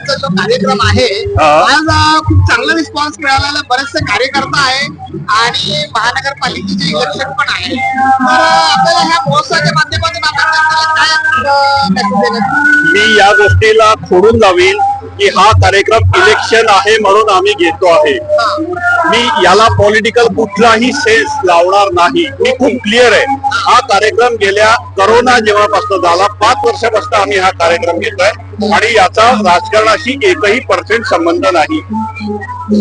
जो कार्यक्रम आहे. आज खूप चांगला रिस्पॉन्स मिळालेला. बरेचसे कार्यकर्ता आहे आणि महानगरपालिकेचे इलेक्शन पण आहे तर आपल्याला ह्या महोत्सवाच्या माध्यमातून आपण काय मी या गोष्टीला खोडून लावीन की हा कार्यक्रम इलेक्शन आहे म्हणून आम्ही घेतो आहे. मी याला पॉलिटिकल कुठलाही सेन्स लावणार नाही. मी खूप क्लिअर आहे. हा कार्यक्रम गेल्या करोना जेव्हापासून झाला पाच वर्षापासून आम्ही हा कार्यक्रम घेतोय. आणि याचा राजकारणाशी एकही पर्सेंट संबंध नाही.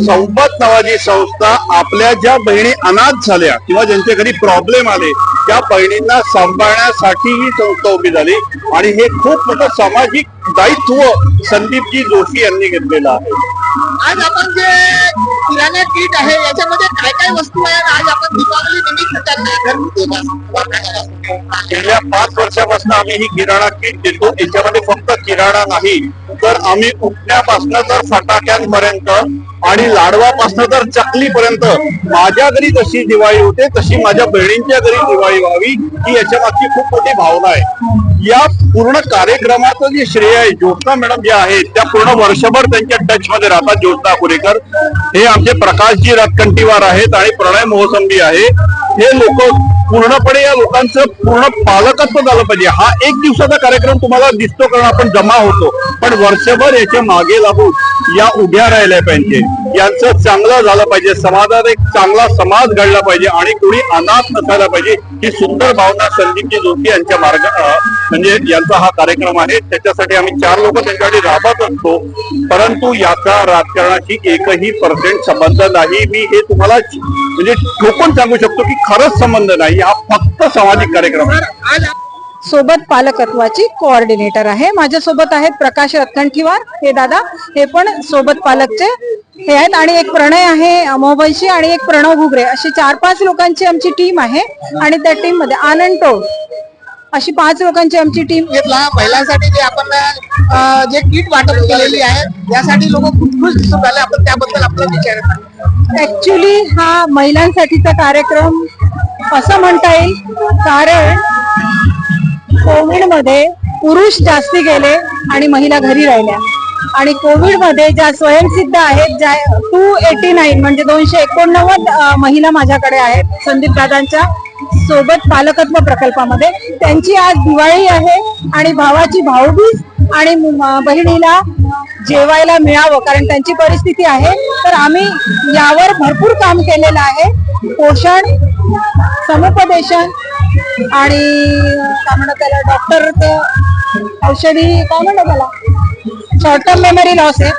संपत नावाची संस्था आपल्या ज्या बहिणी अनाथ झाल्या किंवा ज्यांच्या घरी प्रॉब्लेम आले त्या बहिणींना सांभाळण्यासाठी ही संस्था उभी झाली. आणि हे खूप मोठं सामाजिक दायित्व संदीपजी जोशी यांनी घेतलेलं आहे. आज आपण जे किराणा किट आहे याच्यामध्ये काय काय वस्तू आहे आज आपण दीपावली निमित्त त्यांना गेल्या पाच वर्षापासून आम्ही ही किराणा किट देतो. याच्यामध्ये फक्त किराणा नाही तर आम्ही उठण्यापासून तर फटाक्यांपर्यंत आणि लाडवापासून तर चकलीपर्यंत माझ्या घरी जशी दिवाळी होते तशी माझ्या बहिणींच्या घरी दिवाळी व्हावी ही याच्या मागची खूप मोठी भावना आहे. या पूर्ण कार्यक्रमाचं जे श्रेय आहे ज्योत्ना मॅडम ज्या आहेत त्या पूर्ण वर्षभर त्यांच्या टचमध्ये राहतात ज्योत्ना कुरेकर. हे आमचे प्रकाशजी रथकंटीवार आहेत आणि प्रणय मोहसंबी आहे. हे लोक पूर्णपणे या लोकांचं पूर्ण पालकत्व झालं पाहिजे. हा एक दिवसाचा कार्यक्रम तुम्हाला दिसतो कारण आपण जमा होतो. पण वर्षभर याच्या मागे लागून या उभ्या राहिल्या पाहिजे. यांचं चांगलं झालं पाहिजे. समाजात एक चांगला समाज घडला पाहिजे आणि कोणी अनाथ नसायला पाहिजे ही सुंदर भावना संदीपजी जोशी यांच्या मार्ग म्हणजे यांचा हा कार्यक्रम आहे. त्याच्यासाठी आम्ही चार लोक त्यांच्यासाठी राबत असतो. परंतु याचा राजकारणाशी एकही पर्सेंट संबंध नाही. मी हे तुम्हाला म्हणजे ठोकून सांगू शकतो की खरंच संबंध नाही. हा फक्त सामाजिक कार्यक्रम आहे. सोबत पालकत्वाची कोऑर्डिनेटर आहे. माझ्या सोबत आहेत प्रकाश रत्कंठीवार हे दादा हे पण सोबत पालकचे. हे आहेत आणि एक प्रणय आहे मोबाईलची आणि एक प्रणव घुगरे. अशी चार पाच लोकांची आमची टीम आहे आणि त्या टीममध्ये आनंद टोळ. अशी पाच लोकांची आमची टीम घेतला महिलांसाठी जे आपण अं, जे किट वाटप केलेली आहे यासाठी लोक खूप खुश दिसून राहिले. आपण त्याबद्दल आपला विचार. ऍक्च्युली हा महिलांसाठीचा कार्यक्रम असं म्हणता येईल कारण कोविडमध्ये पुरुष जास्ती गेले आणि महिला घरी राहिल्या. आणि कोविडमध्ये ज्या स्वयंसिद्ध आहेत ज्या टू एटी नाईन म्हणजे दोनशे एकोणनव्वद महिला माझ्याकडे आहेत संदीप दादांच्या सोबत पालकत्व प्रकल्पामध्ये. त्यांची आज दिवाळी आहे आणि भावाची भाऊबीज आणि बहिणीला जेवायला मिळावं कारण त्यांची परिस्थिती आहे. तर आम्ही यावर भरपूर काम केलेलं आहे. पोषण समुपदेशन आणि काय म्हणतात त्याला डॉक्टर औषधी काय म्हणतात त्याला? शॉर्ट टर्म मेमरी लॉस आहे.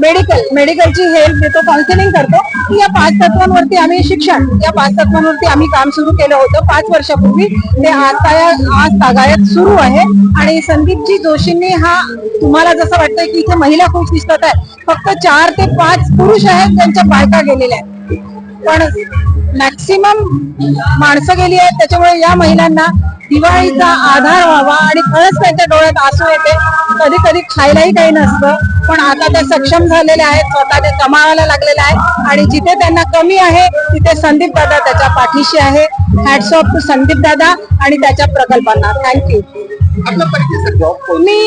मेडिकल मेडिकलची हेल्प देतो काउन्सिलिंग करतो. या पाच तत्वांवरती आम्ही शिक्षण या पाच तत्वांवरती आम्ही काम सुरू केलं होतं. पाच वर्षापूर्वी ते आता आज तागायत सुरू आहे. आणि संदीपजी जोशींनी हा तुम्हाला जसं वाटतंय की इथे महिला खूप दिसतात आहे. फक्त चार ते पाच पुरुष आहेत त्यांच्या बायका गेलेल्या आहेत. पण मॅक्सिमम माणसं गेली आहेत त्याच्यामुळे या महिलांना दिवाळीचा आधार व्हावा आणि खरंच त्यांच्या डोळ्यात आसू येते. कधी कधी खायलाही काही नसतं पण आता ते सक्षम झालेले आहेत स्वतः ते कमावायला लागलेले आहेत. आणि जिथे त्यांना कमी आहे तिथे संदीप दादा त्याच्या पाठीशी आहे. हॅट्स ऑफ टू संदीप दादा आणि त्याच्या प्रकल्पांना. थँक्यू. मी